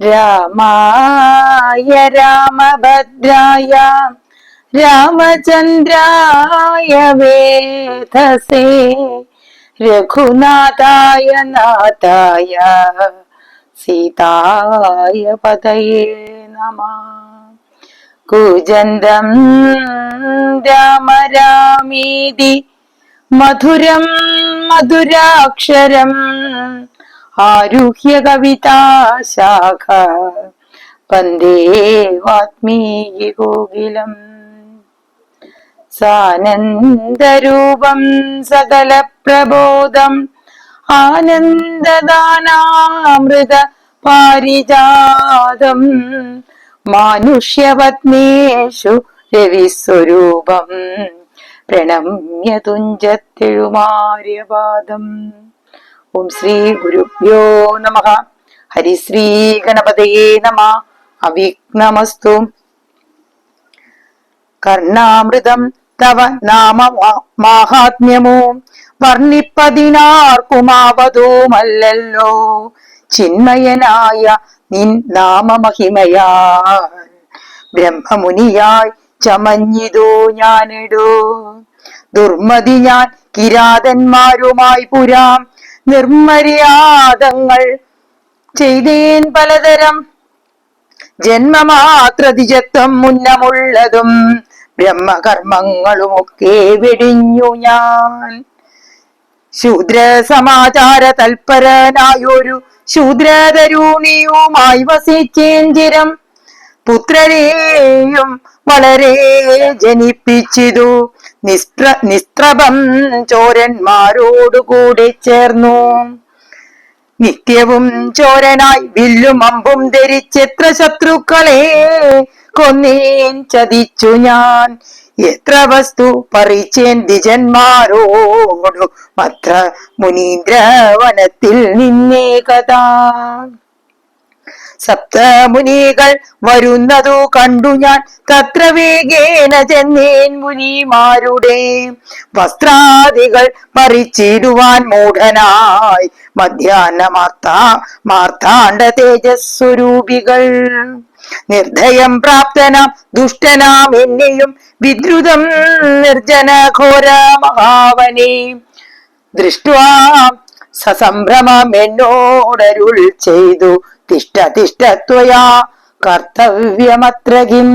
രാമായ രാമഭദ്രായ രാമചന്ദ്രായ വേധസേ രഘുനാഥായ നാഥായ സീതായ പതയേ നമ. കുജന്തം രാമ രാമീതി മധുരം മധുരാക്ഷരം ആരുഹ്യ കവിതാശാഖ വന്ദേ വാത്മീകി ഗോകുലം സാനന്ദരൂപം സകല പ്രബോധം ആനന്ദദാനാമൃത പാരിജാതം. മാനുഷ്യപത്നേഷു രവിസ്വരൂപം. പ്രണമ്യ തുഞ്ചത്തെഴുമാര്യപാദം ഓം ശ്രീ ഗുരുഭ്യോ നമ. ഹരിശ്രീ ഗണപതയേ നമ. അവിഘ്നമസ്തു. കർണാമൃതം തവ നാമ മാഹാത്മ്യമോ. വർണിപ്പതിനാർക്കുമാവതുമല്ലോ ചിന്മയനായ നിൻ നാമമഹിമയാ ബ്രഹ്മമുനിയായി ചമഞ്ഞിതോ ഞാനിടൂ. ദുർമതി ഞാൻ കിരാതന്മാരുമായി പുരാം. നിർമര്യാദങ്ങൾ ചെയ്തേൻ പലതരം. ജന്മമാത്രതിജത്വം മുന്നമുള്ളതും ബ്രഹ്മകർമ്മങ്ങളുമൊക്കെ വെടിഞ്ഞു ഞാൻ. ശൂദ്ര സമാചാര തൽപരനായൊരു ശൂദ്രതരൂണിയുമായി വസിച്ചേഞ്ചിരം പുത്രരെയും വളരെ ജനിപ്പിച്ചിതു. നിസ്ത്ര നിസ്ത്രഭം ചോരന്മാരോടുകൂടി ചേർന്നു. നിത്യവും ചോരനായി വില്ലും അമ്പും ധരിച്ചെത്ര ശത്രുക്കളെ കൊന്നേൻ ചതിച്ചു ഞാൻ. എത്ര വസ്തു പറിച്ചേൻ ദ്വിജന്മാരോടു മത്ര മുനീന്ദ്രവനത്തിൽ നിന്നേ കഥ. സപ്തമുനികൾ വരുന്നതു കണ്ടു ഞാൻ. തത്ര വേഗേന ചെന്നേൻ മുനിമാരുടെ. വസ്ത്രാദികൾ പറിച്ചിടുവാൻ മൂഢനായി. മധ്യാഹ്ന മാർത്താ മാർത്താണ്ഡ തേജസ്വരൂപികൾ. നിർദ്ധയം പ്രാപ്തനാം ദുഷ്ടനാം എന്നെയും വിദ്രുതം നിർജന ഘോര മഹാവനെ. ദൃഷ്ട സസംഭ്രമം എന്നോടരുൾ ചെയ്തു. തിഷ്ട തിഷ്ടത്വയാ കർത്തവ്യമത്ര കിം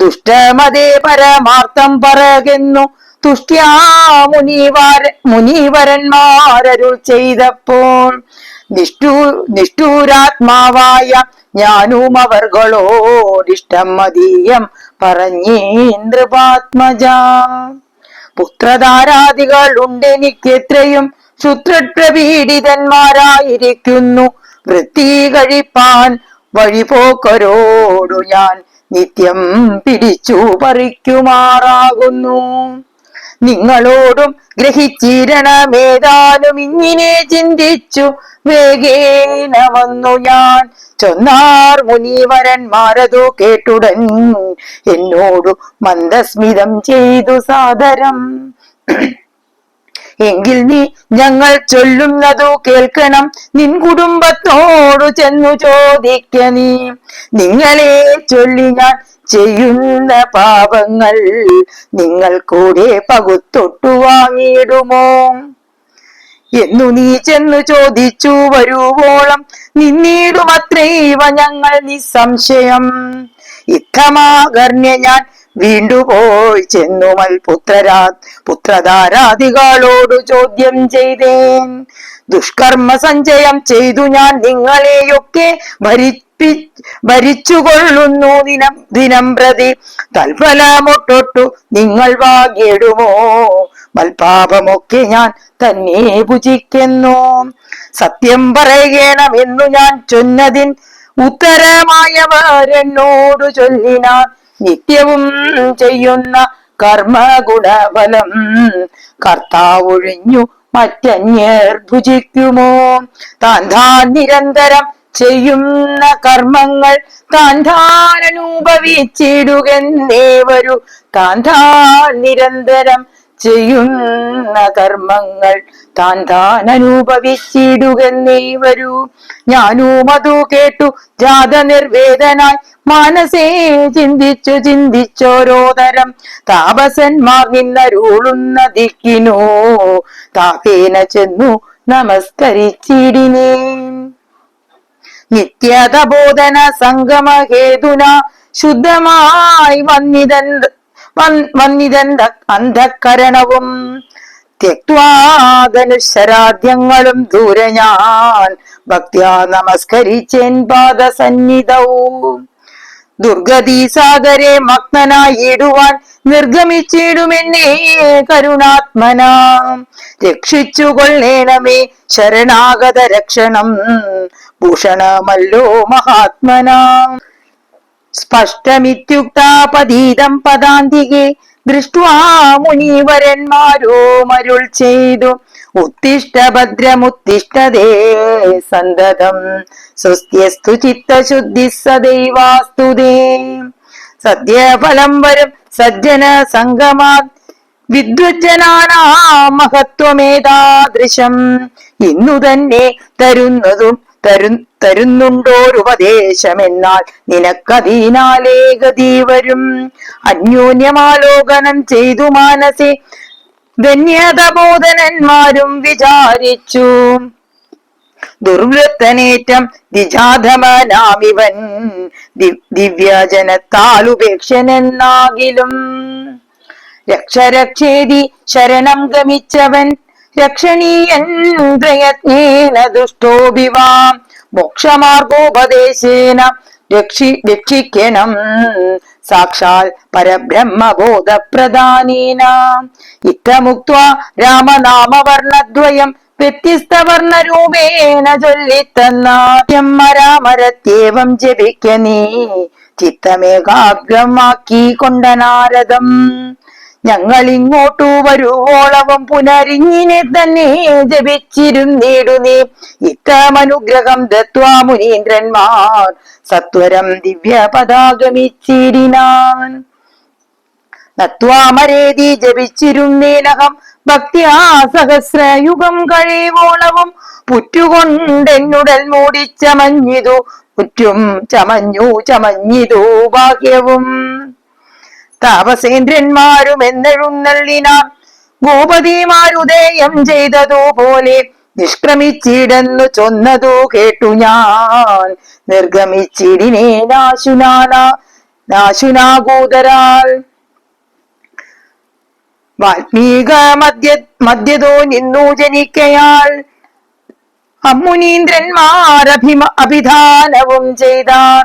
ദുഷ്ടമതേ പരമാർത്ഥം പറകുന്നു തുഷ്ട്യാ മുനീവര മുനീവരന്മാരരുൾ ചെയ്തപ്പോൾ. നിഷ്ഠൂ നിഷ്ഠൂരാത്മാവായ ഞാനും അവർകളോടിഷ്ടം മതീയം പറഞ്ഞേന്ദ്രപാത്മജ പുത്രധാരാദികൾ ഉണ്ടെനിക്കെത്രയും ശുത്രപ്രപീഡിതന്മാരായിരിക്കുന്നു വൃത്തി കഴിപ്പാൻ വഴിപോക്കരോടു ഞാൻ നിത്യം പിടിച്ചു പറിക്കുമാറാകുന്നു. നിങ്ങളോടും ഗ്രഹിച്ചിരണമേതാനും ഇങ്ങനെ ചിന്തിച്ചു വേഗേന വന്നു ഞാൻ. ചൊന്നാർ മുനീവരന്മാരതു കേട്ടുടൻ എന്നോടു മന്ദസ്മിതം ചെയ്തു സാദരം. എങ്കിൽ നീ ഞങ്ങൾ ചൊല്ലുന്നതു കേൾക്കണം. നിൻ കുടുംബത്തോടു ചെന്നു ചോദിക്ക നീ. നിങ്ങളെ ചൊല്ലി ഞാൻ ചെയ്യുന്ന പാപങ്ങൾ നിങ്ങൾ കൂടെ പകുത്തൊട്ടു വാങ്ങിയിടുമോ? എന്നു നീ ചെന്നു ചോദിച്ചു വരുവോളം നിന്നീടുമത്രൈവ ഞങ്ങൾ നിസ്സംശയം. ഇത്തമാകർണ്യ ഞാൻ വീണ്ടുപോയി ചെന്നുമൽ പുത്രരാ പുത്രധാരാധികളോട് ചോദ്യം ചെയ്തേൻ. ദുഷ്കർമ്മ സഞ്ചയം ചെയ്തു ഞാൻ നിങ്ങളെയൊക്കെ ഭരിപ്പി ഭരിച്ചുകൊള്ളുന്നു ദിനം ദിനം പ്രതി. തൽഫലമൊട്ടൊട്ടു നിങ്ങൾ വാങ്ങിയിടുമോ? മൽപാപമൊക്കെ ഞാൻ തന്നെ ഭുജിക്കുന്നു. സത്യം പറയണമെന്നു ഞാൻ ചൊന്നതിൻ ഉത്തരമായവരെന്നോട് ചൊല്ലിനാൻ നിത്യവും ചെയ്യുന്ന കർമ്മഗുണഫലം. കർത്താവൊഴിഞ്ഞു മറ്റന്യർ ഭുജിക്കുമോ? താൻ താൻ നിരന്തരം ചെയ്യുന്ന കർമ്മങ്ങൾ താൻ താൻ താൻ താൻ നിരന്തരം ചെയ്യുന്ന കർമ്മങ്ങൾ താൻ താൻ അനുഭവിച്ചിടുകന്നേ വരൂ. ഞാനും അതു കേട്ടു. ജാത നിർവേദനായി മനസ്സേ ചിന്തിച്ചു ചിന്തിച്ചോരോതരം. താപസന്മാർ നിന്നരുളുന്ന ദിക്കിനോ താപേന ചെന്നു നമസ്കരിച്ചിടിനേ. നിത്യതബോധന സംഗമഹേതുന ശുദ്ധമായി വന്നിതൻ വന്നിതൻ അന്ധക്കരണവും. ത്യക്വാദനുശരാദ്യങ്ങളും ദൂരെ ഞാൻ. ഭക്തിയാ നമസ്കരിച്ചേൻ പാദസന്നിധവും. ദുർഗതി സാഗരെ മഗ്നനായിടുവാൻ നിർഗമിച്ചിടുമെന്നേ കരുണാത്മനാം. രക്ഷിച്ചുകൊള്ളേണമേ ശരണാഗത രക്ഷണം ഭൂഷണമല്ലോ മഹാത്മനാം. സ്പഷ്ടമിത്യുക്താപതീതം പദാന്തികെ ദൃഷ്ട്വാ മുനീവരന്മാരോ മരുൾ ചെയ്തു. ഉത്തിഷ്ട ഭദ്രമുത്തിഷ്ടതേ സന്തതം. സ്വസ്ത്യസ്തു ചിത്തശുദ്ധി സദൈവാസ്തുതേ. സദ്യഫലം വരും സജ്ജന സംഗമാ വിദ്വജ്ജനാനാ മഹത്വമേതാദൃശം. ഇന്നു തന്നെ തരുന്നതും തരു തരുന്നുണ്ടോരുപദേശമെന്നാൽ നിനക്കതീനാലേ ഗതി വരും അന്യോന്യമാലോകനം ചെയ്തു മാനസി ധന്യതബോധനന്മാരും വിചാരിച്ചു. ദുർവൃത്തനേറ്റം ദിജാധമനാമിവൻ ദിവ്യജനത്താലുപേക്ഷനെന്നാകിലും. രക്ഷരക്ഷേതി ശരണം ഗമിച്ചവൻ രക്ഷണീയൻ ദുഷ്ടോപി വാം മോക്ഷമാർഗോപദേശേന രക്ഷി രക്ഷിക്കണം. സാക്ഷാൽ പരബ്രഹ്മബോധപ്രധാനേന ഇത്തമുക്ത രാമനാമവർണദ്വയം വ്യത്യസ്തവർണരൂപേണ ചൊല്ലിത്തന്നാദ്യം മരാമരത്യേവം ജപിക്ക നീ ചിത്തമേകാഗ്രമാക്കി കൊണ്ട നാരദം. ഞങ്ങൾ ഇങ്ങോട്ടു വരുവോളവും പുനരിഞ്ഞിനെ തന്നെ ജപിച്ചിരുന്നേടു നീ. ഇത്തമനുഗ്രഹം ദത്വാ മുനീന്ദ്രന്മാർ. സത്വരം ദിവ്യ പതാകമിച്ചിരിനാൻ നത്വാമരേതി ജപിച്ചിരുന്നേനഹം ആ സഹസ്രയുഗം കഴിവോളവും പുറ്റുകൊണ്ടെന്നുടൽ മൂടി ചമഞ്ഞിതു പുറ്റും ചമഞ്ഞു ചമഞ്ഞിതു ഭാഗ്യവും. താപസേന്ദ്രന്മാരും എന്നെഴുന്നള്ളിനാർ ചെയ്തതു പോലെ നിഷ്ക്രമിച്ചിടന്നു ചൊന്നതു കേട്ടു ഞാൻ. നിർഗമിച്ചിടിനെ നാശുനാന നാശുനാകൂതരാൾ വാൽമീക മധ്യ മധ്യതോ നിന്നു ജനിക്കയാൾ അമ്മുനീന്ദ്രന്മാരഭിമ അഭിധാനവും ചെയ്താർ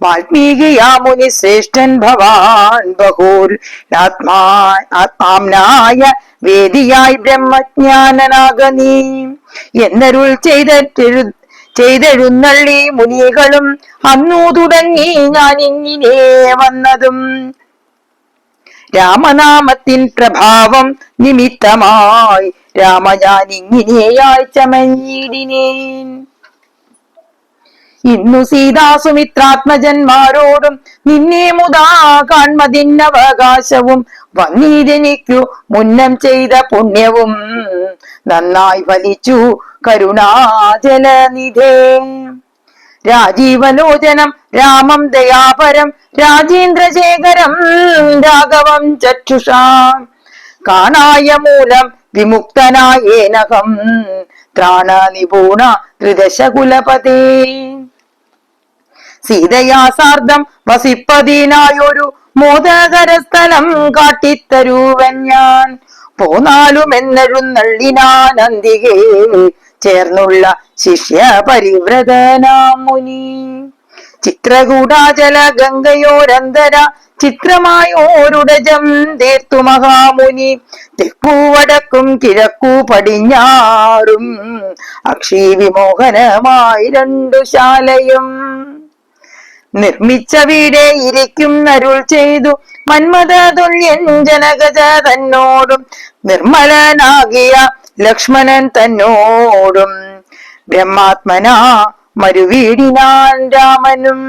വാൽമീകിയാമുനി ശ്രേഷ്ഠൻ ഭവാൻ ബഹൂർ. ആത്മാ ആത്മാനായ വേദിയായി ബ്രഹ്മജ്ഞാനനാകനീ എന്നരുൾ ചെയ്തെഴു ചെയ്തെഴുന്നള്ളി മുനികളും അന്നു തുടങ്ങി ഞാൻ ഇങ്ങനെ വന്നതും. രാമനാമത്തിൻ പ്രഭാവം നിമിത്തമായി രാമ ഞാൻ ഇങ്ങനെയായി ചമഞ്ഞിടിനേൻ. ഇന്നു സീതാസുമിത്രാത്മജന്മാരോടും നിന്നെ മുതാ കാൺമതിന്നവകാശവും വന്നിരനിക്കു മുന്നം ചെയ്ത പുണ്യവും നന്നായി ഫലിച്ചു കരുണാജലനിധേ. രാജീവലോചനം രാമം ദയാപരം രാജേന്ദ്രശേഖരം രാഘവം ചക്ഷുഷാം. കാണായ മൂലം വിമുക്തനായേനകം ത്രാണ നിപുണ സീതയാസാർദ്ധം വസിപ്പതിനായൊരു മോദകര സ്ഥലം കാട്ടിത്തരൂവൻ ഞാൻ. പോന്നാലും പോന്നാലുമെന്നെഴുന്നള്ളിനാനന്ദികേ ചേർന്നുള്ള ശിഷ്യ പരിവ്രതനാം മുനി ചിത്രകൂടാചല ഗംഗയോരന്തര ചിത്രമായോരുടജം തീർത്തു മഹാമുനി. തെക്കൂ വടക്കും കിഴക്കു പടിഞ്ഞാറും അക്ഷി വിമോഹനമായി രണ്ടു ശാലയും. നിർമ്മിച്ച വീടെ ഇരിക്കും അരുൾ ചെയ്തു. മന്മഥതുല്യൻ ജനകജ തന്നോടും നിർമ്മലനാകിയ ലക്ഷ്മണൻ തന്നോടും. ബ്രഹ്മാത്മന മരുവീടിനാൻ രാമനും.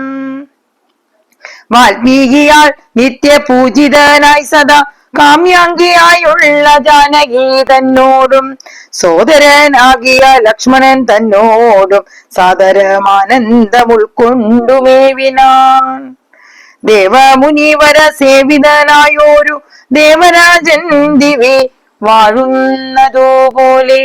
വാൽമീകിയാൽ നിത്യപൂജിതനായി സദാ കാമ്യാംഗിയായുള്ള ജാനകി തന്നോടും സോദരനാകിയ ലക്ഷ്മണൻ തന്നോടും സാദരമാനന്ദം ഉൾക്കൊണ്ടുമേവിനാൻ ദേവമുനിവര സേവിതനായോരു ദേവരാജൻ ദിവി വാഴുന്നതുപോലെ.